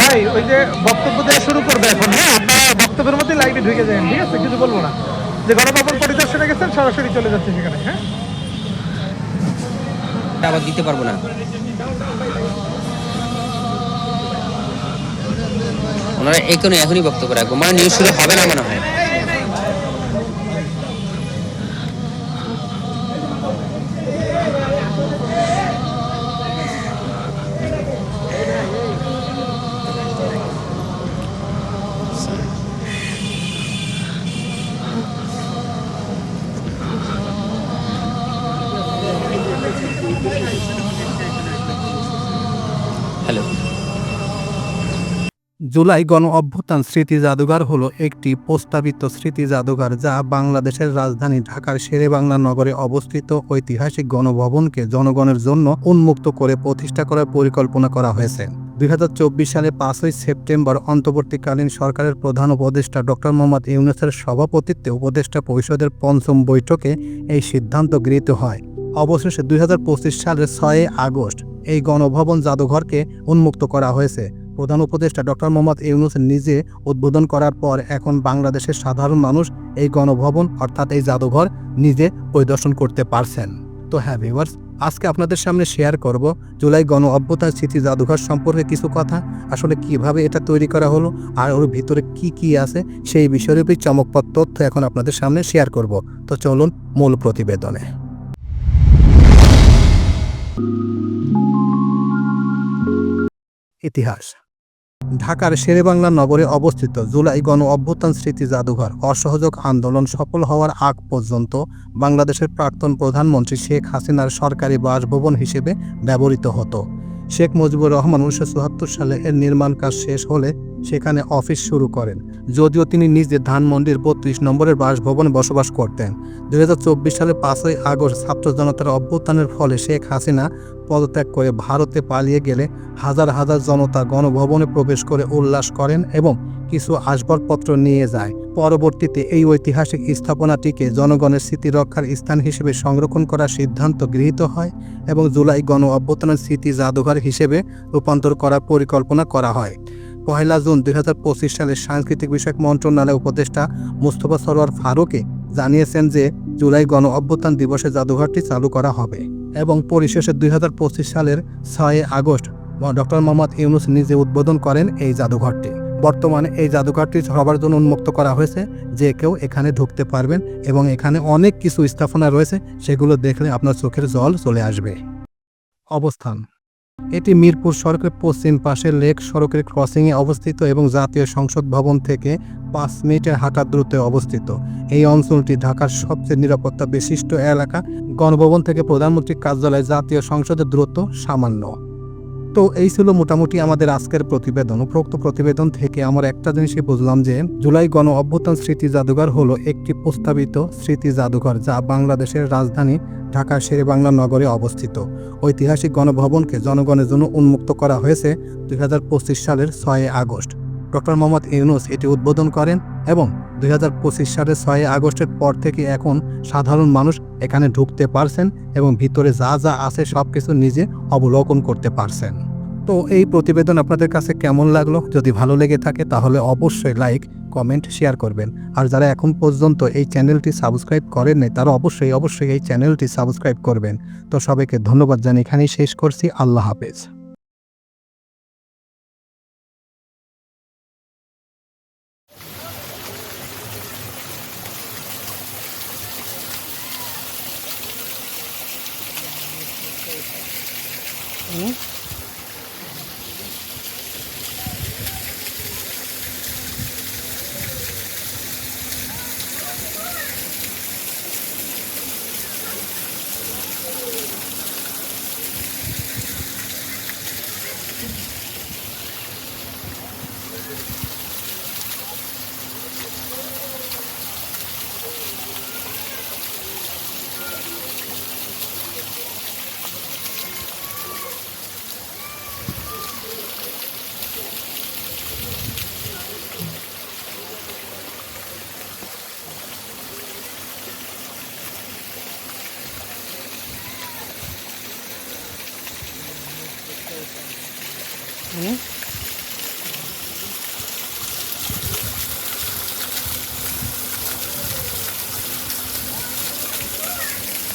ভাই, ওই যে বক্তব্য শুরু করবে এখন। হ্যাঁ বক্তব্যের মধ্যে ঢুকে ঠিক আছে? কিছু বলব না। যে গণভবন পরিদর্শনে গেছেন, সরাসরি চলে যাচ্ছে সেখানে হ্যাঁ? আবার দিতে পারব না। ওনারা এখনই এখনই বক্তব্য রাখব। মানে নিউজ শুরু হবে না মনে হয়। হ্যালো। জুলাই গণ অভ্যুত্থান স্মৃতি জাদুঘর হলো একটি প্রস্তাবিত স্মৃতি জাদুঘর যা বাংলাদেশের রাজধানী ঢাকার শেরেবাংলা নগরে অবস্থিত ঐতিহাসিক গণভবনকে জনগণের জন্য উন্মুক্ত করে প্রতিষ্ঠা করার পরিকল্পনা করা হয়েছে। দুই হাজার চব্বিশ সালে পাঁচই সেপ্টেম্বর অন্তর্বর্তীকালীন সরকারের প্রধান উপদেষ্টা ডক্টর মোহাম্মদ ইউনুসের সভাপতিত্বে উপদেষ্টা পরিষদের পঞ্চম বৈঠকে এই সিদ্ধান্ত গৃহীত হয়। অবশেষে দুই হাজার পঁচিশ সালের ছয় আগস্ট এই গণভবন জাদুঘরকে উন্মুক্ত করা হয়েছে। প্রধান উপদেষ্টা ডক্টর মোহাম্মদ ইউনুস নিজে উদ্বোধন করার পর এখন বাংলাদেশের সাধারণ মানুষ এই গণভবন, অর্থাৎ এই জাদুঘর, নিজে পরিদর্শন করতে পারছেন। তো হ্যাঁ ভিউয়ার্স আজকে আপনাদের সামনে শেয়ার করব জুলাই গণ অভ্যুত্থান স্মৃতি জাদুঘর সম্পর্কে কিছু কথা, আসলে কীভাবে এটা তৈরি করা হলো, আর ওর ভিতরে কি কি আছে, সেই বিষয়ের উপর চমকপ্রদ তথ্য এখন আপনাদের সামনে শেয়ার করব। তো চলুন মূল প্রতিবেদনে। ইতিহাস। ঢাকার শেরেবাংলা নগরে অবস্থিত জুলাই গণ অভ্যুত্থান স্মৃতি জাদুঘর অসহযোগ আন্দোলন সফল হওয়ার আগ পর্যন্ত বাংলাদেশের প্রাক্তন প্রধানমন্ত্রী শেখ হাসিনার সরকারি বাসভবন হিসেবে ব্যবহৃত হতো। শেখ মুজিবুর রহমান উনিশশো চুয়াত্তর সালে এর নির্মাণ কাজ শেষ হলে সেখানে অফিস শুরু করেন। যদিও তিনি নিজে ধানমন্ডির বত্রিশ নম্বরের বাসভবনে বসবাস করতেন। দুই হাজার চব্বিশ সালে পাঁচই আগস্ট ছাত্র জনতার অভ্যুত্থানের ফলে শেখ হাসিনা পদত্যাগ করে ভারতে পালিয়ে গেলে হাজার হাজার জনতা গণভবনে প্রবেশ করে উল্লাস করেন এবং কিছু আসবাবপত্র নিয়ে যায়। পরবর্তীতে এই ঐতিহাসিক স্থাপনাটিকে জনগণের স্মৃতি রক্ষার স্থান হিসেবে সংরক্ষণ করার সিদ্ধান্ত গৃহীত হয় এবং জুলাই গণ অভ্যুত্থানের স্মৃতি জাদুঘর হিসেবে রূপান্তর করার পরিকল্পনা করা হয়। পহেলা জুন দুই সালে সাংস্কৃতিক বিষয়ক মন্ত্রণালয় উপদেষ্টা মুস্তফা সরোয়ার ফারুকে জানিয়েছেন যে জুলাই গণ অভ্যুত্থান দিবসে জাদুঘরটি চালু করা হবে এবং পরিশেষে দুই হাজার পঁচিশ সালের ছয় আগস্ট ডক্টর মোহাম্মদ ইউনুস নিজে উদ্বোধন করেন এই জাদুঘরটি। বর্তমানে এই জাদুঘরটি সবার জন্য উন্মুক্ত করা হয়েছে, যে কেউ এখানে ঢুকতে পারবেন এবং এখানে অনেক কিছু স্থাপনা রয়েছে, সেগুলো দেখলে আপনার চোখের জল চলে আসবে। অবস্থান এটি মিরপুর সড়কের পশ্চিম পাশে লেক সড়কের ক্রসিংয়ে অবস্থিত এবং জাতীয় সংসদ ভবন থেকে পাঁচ মিনিটের হাঁটার দূরত্বে অবস্থিত। এই অঞ্চলটি ঢাকার সবচেয়ে নিরাপত্তা বিশিষ্ট এলাকা। গণভবন থেকে প্রধানমন্ত্রীর কার্যালয় জাতীয় সংসদের দূরত্ব সামান্য। তো এই ছিল মোটামুটি আমাদের আজকের প্রতিবেদন। উপরোক্ত প্রতিবেদন থেকে আমরা একটা জিনিসই বুঝলাম যে, জুলাই গণ অভ্যুত্থান স্মৃতি জাদুঘর হলো একটি প্রস্তাবিত স্মৃতি জাদুঘর যা বাংলাদেশের রাজধানী ঢাকা শেরেবাংলা নগরে অবস্থিত। ঐতিহাসিক গণভবনকে জনগণের জন্য উন্মুক্ত করা হয়েছে দুই হাজার পঁচিশ সালের ছয় আগস্ট। ডক্টর মোহাম্মদ ইউনুস এটি উদ্বোধন করেন এবং দুই হাজার পঁচিশ সালের ছয় আগস্টের পর থেকে এখন সাধারণ মানুষ এখানে ঢুকতে পারছেন এবং ভিতরে যা যা আছে সব কিছু নিজে অবলোকন করতে পারছেন। তো এই প্রতিবেদন আপনাদের কাছে কেমন লাগল? যদি ভালো লেগে থাকে তাহলে অবশ্যই লাইক, কমেন্ট, শেয়ার করবেন। আর যারা এখন পর্যন্ত এই চ্যানেলটি সাবস্ক্রাইব করেন তারা অবশ্যই অবশ্যই এই চ্যানেলটি সাবস্ক্রাইব করবেন। তো সবাইকে ধন্যবাদ জানি এখানেই শেষ করছি। আল্লাহ হাফেজ। 嗯。嗯。